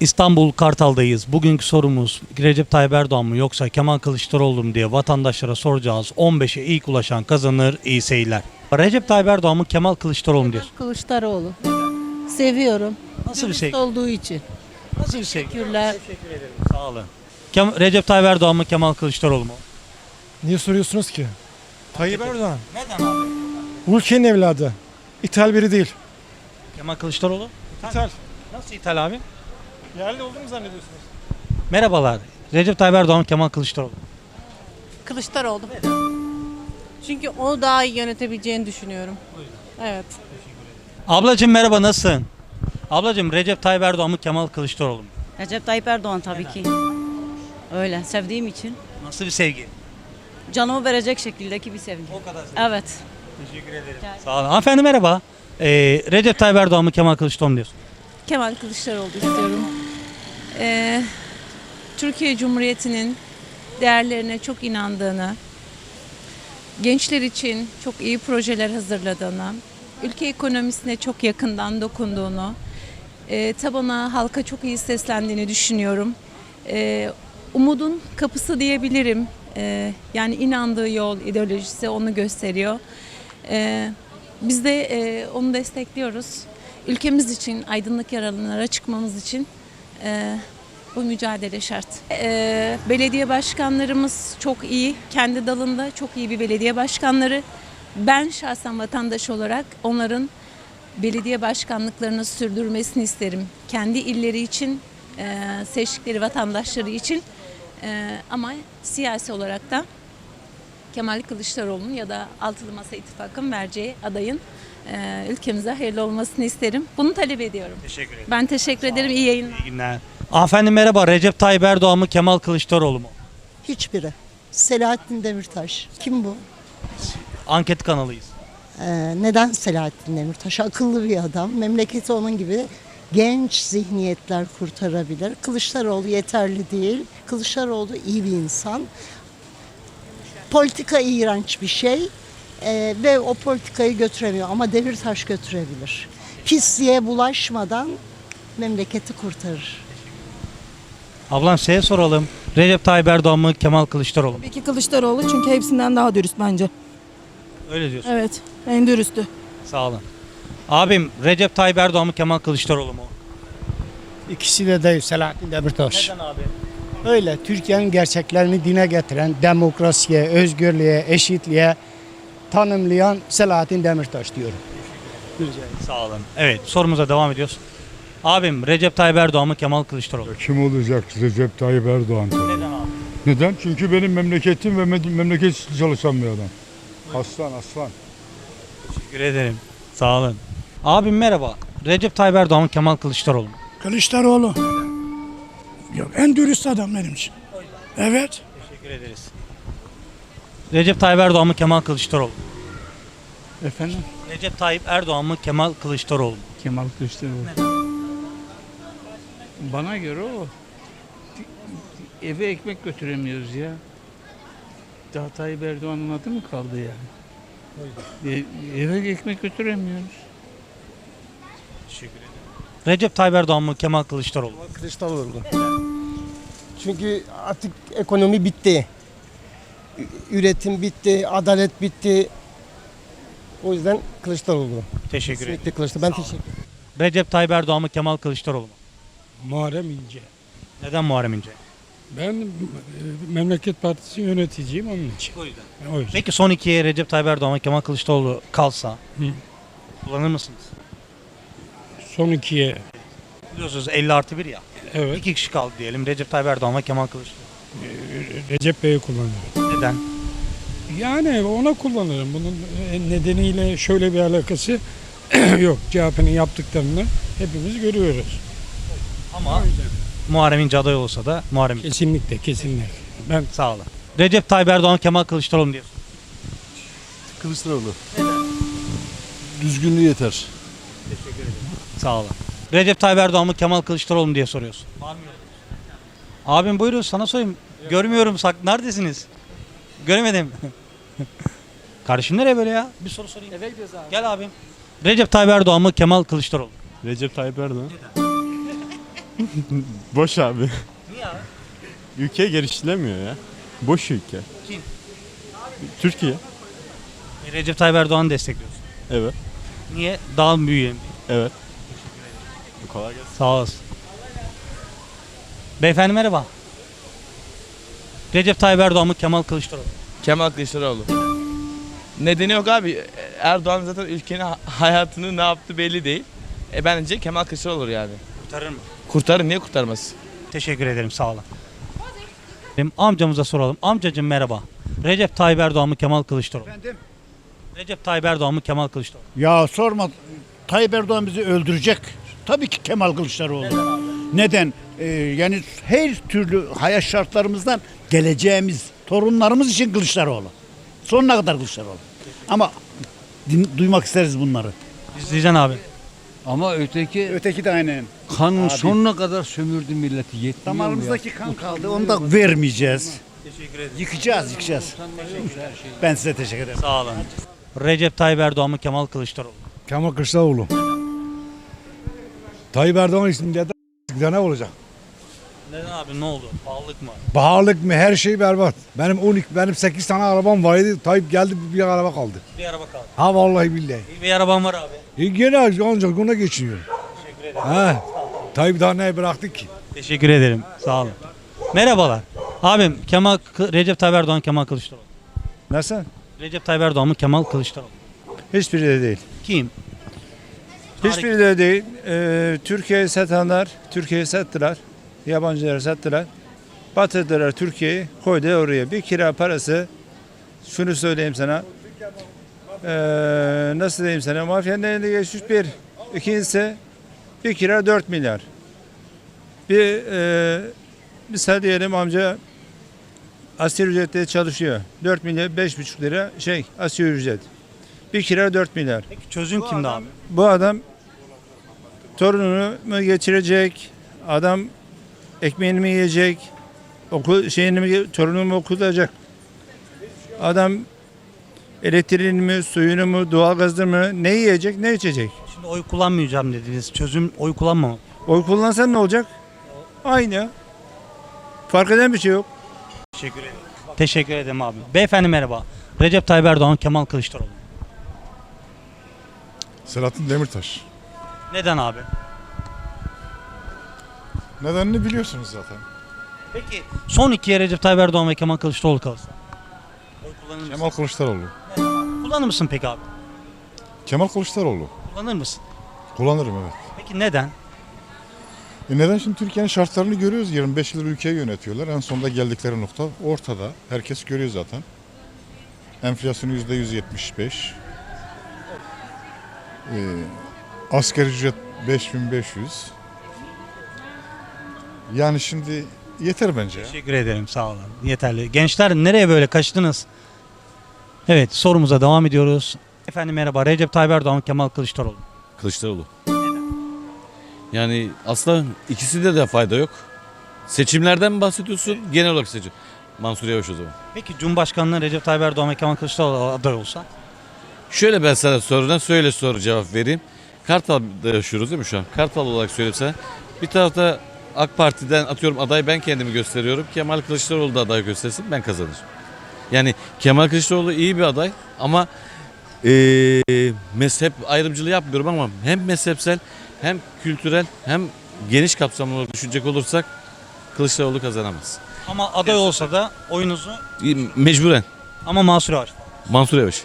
İstanbul Kartal'dayız. Bugünkü sorumuz Recep Tayyip Erdoğan mı yoksa Kemal Kılıçdaroğlu mu diye vatandaşlara soracağız. 15'e ilk ulaşan kazanır. İyi seyirler. Recep Tayyip Erdoğan mı Kemal Kılıçdaroğlu mu diye. Kılıçdaroğlu. Seviyorum. Nasıl bir Dürüst sevgi? olduğu için. Nasıl bir sevgi? Teşekkürler. Teşekkür ederim. Sağ olun. Kem- Recep Tayyip Erdoğan mı Kemal Kılıçdaroğlu mu? Niye soruyorsunuz ki? Tayyip Erdoğan. Neden abi? Ülkenin evladı. İthal biri değil. Kemal Kılıçdaroğlu? İthal. Nasıl ithal abi? Yerli olduğunu zannediyorsunuz. Merhabalar. Recep Tayyip Erdoğan Kemal Kılıçdaroğlu? mu? Kılıçdaroğlu. Çünkü o daha iyi yönetebileceğini düşünüyorum. Evet. Ablacığım merhaba nasılsın? Ablacığım Recep Tayyip Erdoğan mı Kemal Kılıçdaroğlu mu? Recep Tayyip Erdoğan tabii ki. Öyle sevdiğim için. Nasıl bir sevgi? Canımı verecek şekildeki bir sevgi. O kadar sevgi. Evet. Teşekkür ederim. Sağ olun. Hanımefendi merhaba. Ee, Recep Tayyip Erdoğan mı Kemal Kılıçdaroğlu mu diyorsun? Kemal Kılıçdaroğlu istiyorum. Ee, Türkiye Cumhuriyeti'nin değerlerine çok inandığını, gençler için çok iyi projeler hazırladığını, ülke ekonomisine çok yakından dokunduğunu, e, tabana halka çok iyi seslendiğini düşünüyorum. E, umudun kapısı diyebilirim. E, yani inandığı yol, ideolojisi onu gösteriyor. E, biz de e, onu destekliyoruz. Ülkemiz için, aydınlık yararlara çıkmamız için e, bu mücadele şart. E, belediye başkanlarımız çok iyi, kendi dalında çok iyi bir belediye başkanları. Ben şahsen vatandaş olarak onların belediye başkanlıklarını sürdürmesini isterim. Kendi illeri için, e, seçtikleri vatandaşları için E, ama siyasi olarak da Kemal Kılıçdaroğlu'nun ya da Altılı Masa İttifakı'nın vereceği adayın e, ülkemize hayırlı olmasını isterim. Bunu talep ediyorum. Teşekkür ederim. Ben teşekkür ederim. İyi yayınlar. İyi günler. Hanımefendi merhaba. Recep Tayyip Erdoğan mı Kemal Kılıçdaroğlu mu? Hiçbiri. Selahattin Demirtaş. Kim bu? Anket kanalıyız. Ee, neden Selahattin Demirtaş? Akıllı bir adam. Memleketi onun gibi genç zihniyetler kurtarabilir. Kılıçdaroğlu yeterli değil. Kılıçdaroğlu iyi bir insan. Politika iğrenç bir şey. Ee, ve o politikayı götüremiyor ama Demirtaş götürebilir. Pisliğe bulaşmadan memleketi kurtarır. Ablam size soralım. Recep Tayyip Erdoğan mı Kemal Kılıçdaroğlu mu? Peki Kılıçdaroğlu çünkü hepsinden daha dürüst bence. Öyle diyorsun. Evet, en dürüstü. Sağ olun. Abim Recep Tayyip Erdoğan mı Kemal Kılıçdaroğlu mu? İkisi de değil Selahattin Demirtaş. Neden abi? Öyle Türkiye'nin gerçeklerini dine getiren, demokrasiye, özgürlüğe, eşitliğe tanımlayan Selahattin Demirtaş diyorum. Sağ olun. Evet sorumuza devam ediyoruz. Abim Recep Tayyip Erdoğan mı Kemal Kılıçdaroğlu mu? Kim olacak Recep Tayyip Erdoğan? Neden abi? Neden? Çünkü benim memleketim ve me- memleket için çalışan bir adam. Aslan aslan. Teşekkür ederim. Sağ olun. Abim merhaba. Recep Tayyip Erdoğan mı Kemal Kılıçdaroğlu mu? Kılıçdaroğlu. Yok en dürüst adam benim için. Evet. Teşekkür ederiz. Recep Tayyip Erdoğan mı Kemal Kılıçdaroğlu mu? Efendim? Recep Tayyip Erdoğan mı Kemal Kılıçdaroğlu mu? Kemal Kılıçdaroğlu. Bana göre o. Eve ekmek götüremiyoruz ya. Daha Tayyip Erdoğan'ın adı mı kaldı yani? E, eve ekmek götüremiyoruz. Teşekkür ederim. Recep Tayyip Erdoğan mı Kemal Kılıçdaroğlu mu? Kılıçdaroğlu. Çünkü artık ekonomi bitti. Üretim bitti, adalet bitti. O yüzden Kılıçdaroğlu. Teşekkür ederim. Kesinlikle Kılıçdaroğlu. Ben teşekkür ederim. Recep Tayyip Erdoğan mı Kemal Kılıçdaroğlu mu? Muharrem İnce. Neden Muharrem İnce? Ben e, Memleket Partisi yöneticiyim onun için. O yüzden. O yüzden. Peki son ikiye Recep Tayyip Erdoğan ve Kemal Kılıçdaroğlu kalsa Hı. kullanır mısınız? Son ikiye Biliyorsunuz 50 artı 1 ya. evet İki kişi kaldı diyelim. Recep Tayyip Erdoğan ve Kemal Kılıçdaroğlu. E, Recep Bey'i kullanıyorum. Neden? Yani ona kullanırım. Bunun e, nedeniyle şöyle bir alakası yok. CHP'nin yaptıklarını hepimiz görüyoruz. Ama Muharrem İnce aday olsa da Muharrem İnce. Kesinlikle, kesinlikle. Ben Sağ olun. Recep Tayyip Erdoğan, Kemal Kılıçdaroğlu diyorsun? Kılıçdaroğlu. Düzgünlüğü yeter. Sağ olun. Recep Tayyip Erdoğan mı Kemal Kılıçdaroğlu mu diye soruyorsun. Var mı Abim buyurun sana sorayım. Görmüyorum sak neredesiniz? Göremedim. Kardeşim nereye böyle ya? Bir soru sorayım. Eve gidiyoruz abi. Gel abim. Recep Tayyip Erdoğan mı Kemal Kılıçdaroğlu? Recep Tayyip Erdoğan. Boş abi. Niye abi? Ülke geliştiremiyor ya. Boş ülke. Kim? Türkiye. E, Recep Tayyip Erdoğan'ı destekliyorsun. Evet. Niye? Daha mı büyüyelim? Evet. Kolay gelsin. Sağ olasın. Beyefendi merhaba. Recep Tayyip Erdoğan mı Kemal Kılıçdaroğlu? Kemal Kılıçdaroğlu. Nedeni yok abi. Erdoğan zaten ülkenin hayatını ne yaptı belli değil. E bence Kemal Kılıçdaroğlu olur yani. Kurtarır mı? Kurtarır niye kurtarmaz? Teşekkür ederim sağ olun. Benim amcamıza soralım. Amcacım merhaba. Recep Tayyip Erdoğan mı Kemal Kılıçdaroğlu? Efendim? Recep Tayyip Erdoğan mı Kemal Kılıçdaroğlu? Ya sorma. Tayyip Erdoğan bizi öldürecek. Tabii ki Kemal Kılıçdaroğlu. Neden? Ee, yani her türlü hayat şartlarımızdan geleceğimiz, torunlarımız için Kılıçdaroğlu. Sonuna kadar Kılıçdaroğlu. Ama din- duymak isteriz bunları. İzleyeceksin abi. Ama öteki Öteki de aynen. kanın Abi. sonuna kadar sömürdü milleti. Yetmiyor? Damarımızdaki kan kaldı. Onu da vermeyeceğiz. Teşekkür ederim. Yıkacağız, yıkacağız. Ben size teşekkür ederim. Sağ olun. Recep Tayyip Erdoğan mı Kemal Kılıçdaroğlu? mu? Kemal Kılıçdaroğlu. Tayyip Erdoğan isminde de ne olacak? Neden abi ne oldu? Pahalılık mı? Pahalılık mı her şey berbat. Benim 12 benim 8 tane arabam vardı. Tayyip geldi bir araba kaldı. Bir araba kaldı. Ha vallahi billahi. İyi bir arabam var abi. E gene ancak ona geçiniyor. Teşekkür ederim. Ha. Tayyip daha ne bıraktık ki? Teşekkür ederim. Sağ olun. Merhabalar. Abim Kemal Kı- Recep Tayyip Erdoğan Kemal Kılıçdaroğlu. Nasıl? Recep Tayyip Erdoğan mı Kemal Kılıçdaroğlu? Hiçbiri de değil. Kim? Hiçbiri de değil. Ee, Türkiye'yi satanlar Türkiye'yi sattılar. Yabancıları sattılar. Batırdılar Türkiye'yi. Koydu oraya. Bir kira parası şunu söyleyeyim sana. Ee, nasıl diyeyim sana? Mafyanın elinde geçmiş bir. İkincisi bir kira 4 milyar. Bir e, misal diyelim amca asgari ücretle çalışıyor. 4 milyar 5,5 lira şey asgari ücret. Bir kira 4 milyar. Peki çözüm kimdi abi? Bu adam torununu mu geçirecek? Adam ekmeğini mi yiyecek? Okul şeyini mi torununu mu okutacak? Adam elektriğini mi, suyunu mu, doğalgazını mı ne yiyecek, ne içecek? Şimdi oy kullanmayacağım dediniz. Çözüm oy kullanmamak. Oy kullansan ne olacak? Aynı. Fark eden bir şey yok. Teşekkür ederim. Teşekkür ederim abi. Beyefendi merhaba. Recep Tayyip Erdoğan Kemal Kılıçdaroğlu. Selahattin Demirtaş. Neden abi? Nedenini biliyorsunuz zaten. Peki son ikiye Recep Tayyip Erdoğan ve Kemal Kılıçdaroğlu kalırsa? Oy kullanır mısın? Kemal Kılıçdaroğlu. Kullanır mısın peki abi? Kemal Kılıçdaroğlu. Kullanır mısın? Kullanırım evet. Peki neden? E neden şimdi Türkiye'nin şartlarını görüyoruz. 25 yıldır ülkeyi yönetiyorlar. En sonunda geldikleri nokta ortada. Herkes görüyor zaten. Enflasyonu %175. Ee, asgari ücret 5500. Yani şimdi yeter bence ya. Teşekkür ederim sağ olun. Yeterli. Gençler nereye böyle kaçtınız? Evet sorumuza devam ediyoruz. Efendim merhaba. Recep Tayyip Erdoğan Kemal Kılıçdaroğlu. Kılıçdaroğlu. Yani aslında ikisinde de fayda yok. Seçimlerden mi bahsediyorsun? Genel olarak seçim. Mansur Yavaş o zaman. Peki Cumhurbaşkanlığı Recep Tayyip Erdoğan ve Kemal Kılıçdaroğlu aday olsa? Şöyle ben sana soruna söyle soru cevap vereyim. Kartal'da yaşıyoruz değil mi şu an? Kartal olarak söyleyeyim sana. Bir tarafta AK Parti'den atıyorum aday ben kendimi gösteriyorum. Kemal Kılıçdaroğlu da aday göstersin ben kazanırım. Yani Kemal Kılıçdaroğlu iyi bir aday ama eee mezhep ayrımcılığı yapmıyorum ama hem mezhepsel hem kültürel hem geniş kapsamlı olarak düşünecek olursak Kılıçdaroğlu kazanamaz. Ama aday olsa da oyunuzu Mecburen ama Mansur Yavaş. Mansur Yavaş.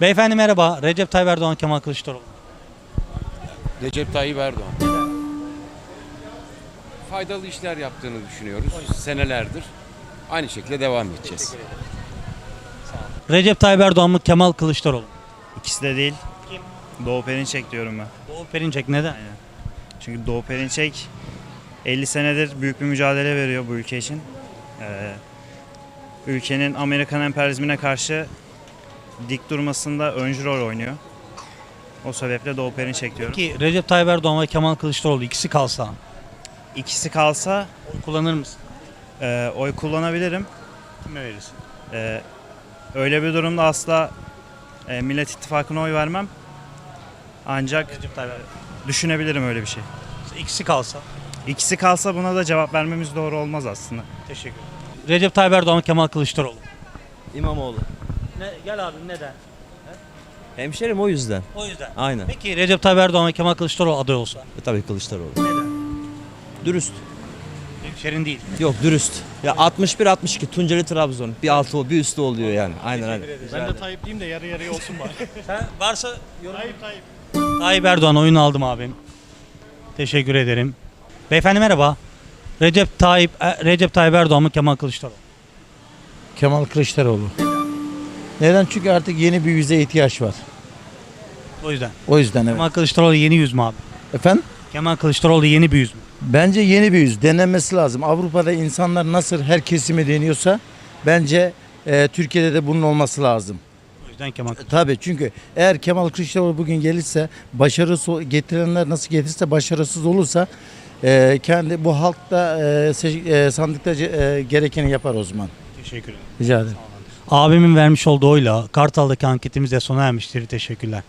Beyefendi merhaba. Recep Tayyip Erdoğan, Kemal Kılıçdaroğlu. Recep Tayyip Erdoğan. Faydalı işler yaptığını düşünüyoruz senelerdir. Aynı şekilde devam edeceğiz. Recep Tayyip Erdoğan mı, Kemal Kılıçdaroğlu. mu? İkisi de değil. Doğu Perinçek diyorum ben. Doğu Perinçek neden? Çünkü Doğu Perinçek 50 senedir büyük bir mücadele veriyor bu ülke için. Ee, ülkenin Amerikan emperyalizmine karşı dik durmasında öncü rol oynuyor. O sebeple Doğu Perinçek diyorum. Peki Recep Tayyip Erdoğan ve Kemal Kılıçdaroğlu ikisi kalsa İkisi kalsa oy kullanır mısın? e, oy kullanabilirim. Kime verirsin? E, öyle bir durumda asla e, Millet İttifakı'na oy vermem. Ancak Recep Tayyip Erdoğan. düşünebilirim öyle bir şey. İkisi kalsa. İkisi kalsa buna da cevap vermemiz doğru olmaz aslında. Teşekkür ederim. Recep Tayyip Erdoğan mı Kemal Kılıçdaroğlu? İmamoğlu. Ne, gel abi neden? Hemşerim o yüzden. O yüzden. Aynen. Peki Recep Tayyip Erdoğan ve Kemal Kılıçdaroğlu aday olsa? E, tabii Kılıçdaroğlu. Neden? Dürüst. Hemşerin değil. Yok dürüst. Ya 61-62 Tunceli Trabzon. Bir altı o bir üstü oluyor yani. Aynen aynen. Ben de Tayyip diyeyim de yarı yarıya olsun bari. Sen varsa yorum. Tayyip Tayyip. Tayyip Erdoğan oyunu aldım abim. Teşekkür ederim. Beyefendi merhaba. Recep Tayyip e, Recep Tayyip Erdoğan mı Kemal Kılıçdaroğlu? Kemal Kılıçdaroğlu. Neden? Çünkü artık yeni bir yüze ihtiyaç var. O yüzden. O yüzden evet. Kemal Kılıçdaroğlu yeni yüz mü abi? Efendim? Kemal Kılıçdaroğlu yeni bir yüz mü? Bence yeni bir yüz. Denenmesi lazım. Avrupa'da insanlar nasıl her kesimi deniyorsa bence e, Türkiye'de de bunun olması lazım. O yüzden Kemal Tabii çünkü eğer Kemal Kılıçdaroğlu bugün gelirse başarısı getirenler nasıl getirirse başarısız olursa e, kendi bu halk da e, seç- e, sandıkta e, gerekeni yapar o zaman. Teşekkür ederim. Rica ederim. Abimin vermiş olduğu oyla Kartal'daki anketimiz de sona ermiştir. Teşekkürler.